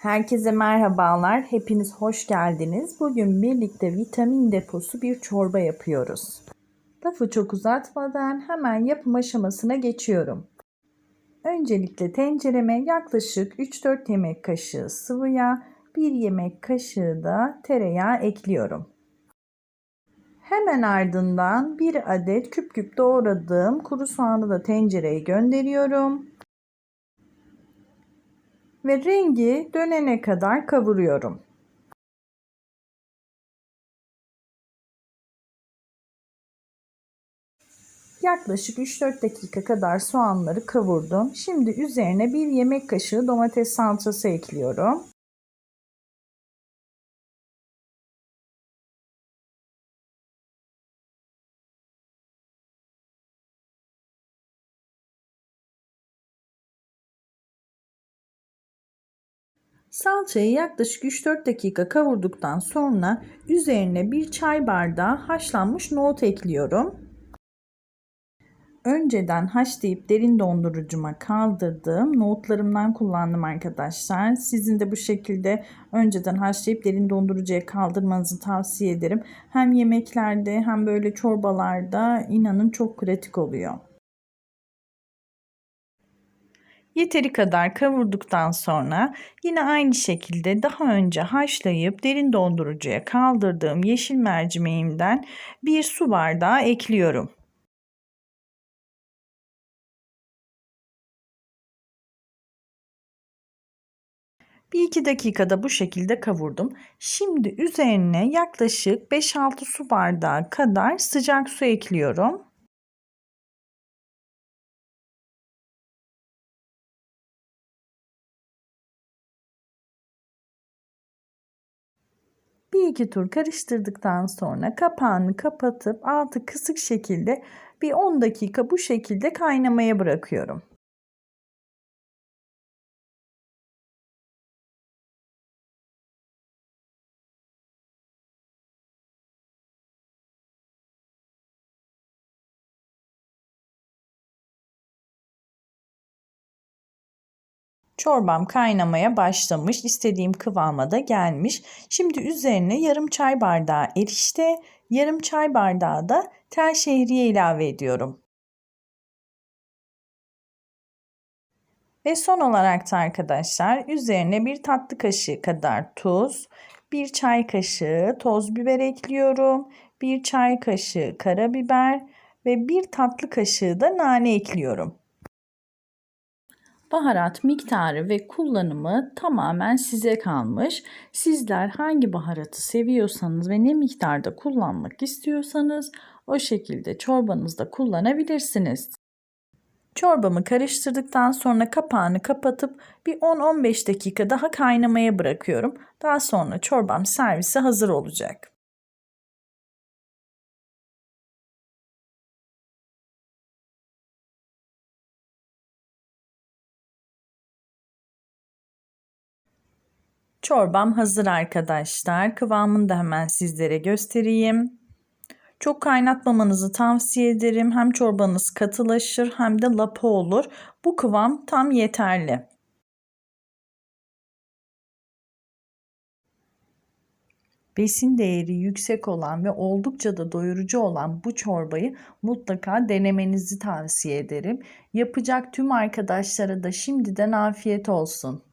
Herkese merhabalar. Hepiniz hoş geldiniz. Bugün birlikte vitamin deposu bir çorba yapıyoruz. Lafı çok uzatmadan hemen yapım aşamasına geçiyorum. Öncelikle tencereme yaklaşık 3-4 yemek kaşığı sıvı yağ, 1 yemek kaşığı da tereyağı ekliyorum. Hemen ardından bir adet küp küp doğradığım kuru soğanı da tencereye gönderiyorum ve rengi dönene kadar kavuruyorum. Yaklaşık 3-4 dakika kadar soğanları kavurdum. Şimdi üzerine bir yemek kaşığı domates salçası ekliyorum. Salçayı yaklaşık 3-4 dakika kavurduktan sonra üzerine bir çay bardağı haşlanmış nohut ekliyorum. Önceden haşlayıp derin dondurucuma kaldırdığım nohutlarımdan kullandım arkadaşlar. Sizin de bu şekilde önceden haşlayıp derin dondurucuya kaldırmanızı tavsiye ederim. Hem yemeklerde hem böyle çorbalarda inanın çok pratik oluyor. Yeteri kadar kavurduktan sonra yine aynı şekilde daha önce haşlayıp derin dondurucuya kaldırdığım yeşil mercimeğimden bir su bardağı ekliyorum. Bir iki dakikada bu şekilde kavurdum. Şimdi üzerine yaklaşık 5-6 su bardağı kadar sıcak su ekliyorum. Bir iki tur karıştırdıktan sonra kapağını kapatıp altı kısık şekilde bir 10 dakika bu şekilde kaynamaya bırakıyorum. Çorbam kaynamaya başlamış. istediğim kıvama da gelmiş. Şimdi üzerine yarım çay bardağı erişte, yarım çay bardağı da tel şehriye ilave ediyorum. Ve son olarak da arkadaşlar üzerine bir tatlı kaşığı kadar tuz, bir çay kaşığı toz biber ekliyorum. Bir çay kaşığı karabiber ve bir tatlı kaşığı da nane ekliyorum. Baharat miktarı ve kullanımı tamamen size kalmış. Sizler hangi baharatı seviyorsanız ve ne miktarda kullanmak istiyorsanız o şekilde çorbanızda kullanabilirsiniz. Çorbamı karıştırdıktan sonra kapağını kapatıp bir 10-15 dakika daha kaynamaya bırakıyorum. Daha sonra çorbam servise hazır olacak. Çorbam hazır arkadaşlar. Kıvamını da hemen sizlere göstereyim. Çok kaynatmamanızı tavsiye ederim. Hem çorbanız katılaşır hem de lapa olur. Bu kıvam tam yeterli. Besin değeri yüksek olan ve oldukça da doyurucu olan bu çorbayı mutlaka denemenizi tavsiye ederim. Yapacak tüm arkadaşlara da şimdiden afiyet olsun.